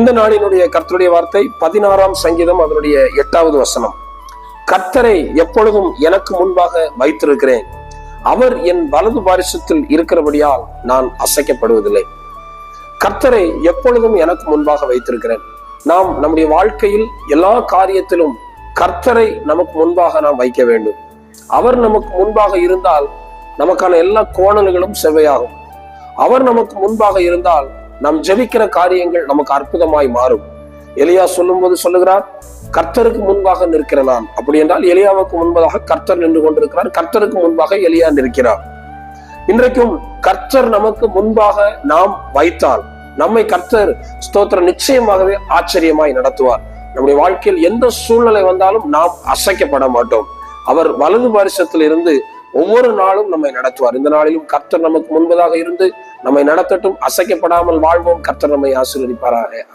இந்த நாளினுடைய கர்த்தருடைய வார்த்தை பதினாறாம் சங்கீதம் அதனுடைய எட்டாவது வசனம். கர்த்தரை எப்பொழுதும் எனக்கு முன்பாக வைத்திருக்கிறேன். அவர் என் வலது பாரிசத்தில் இருக்கிறபடியால் நான் அசைக்கப்படுவதில்லை. கர்த்தரை எப்பொழுதும் எனக்கு முன்பாக வைத்திருக்கிறேன். நாம் நம்முடைய வாழ்க்கையில் எல்லா காரியத்திலும் கர்த்தரை நமக்கு முன்பாக நாம் வைக்க வேண்டும். அவர் நமக்கு முன்பாக இருந்தால் நமக்கான எல்லா கோணல்களும் செவ்வையாகும். அவர் நமக்கு முன்பாக இருந்தால் நாம் ஜெபிக்கிற காரியங்கள் நமக்கு அற்புதமாய் மாறும். எலியா சொல்லும்போது சொல்லுகிறார் கர்த்தருக்கு முன்பாக நிற்கிற நான். அப்படி என்றால் எலியாவுக்கு முன்பதாக கர்த்தர் நின்று கொண்டிருக்கிறார். கர்த்தருக்கு முன்பாக எலியா நிற்கிறார். இன்றைக்கும் கர்த்தர் நமக்கு முன்பாக நாம் வைத்தால் நம்மை கர்த்தர் ஸ்தோத்திரம் நிச்சயமாகவே ஆச்சரியமாய் நடத்துவார். நம்முடைய வாழ்க்கையில் எந்த சூழ்நிலை வந்தாலும் நாம் அசைக்கப்பட மாட்டோம். அவர் வலது பரிசத்தில் இருந்து ஒவ்வொரு நாளும் நம்மை நடத்துவார். இந்த நாளிலும் கர்த்தர் நமக்கு முன்பதாக இருந்து நம்மை நடத்தட்டும் அசைக்கப்படாமல் வாழ்வோம். கர்த்தர் நம்மை ஆசீர்வதிப்பாராக.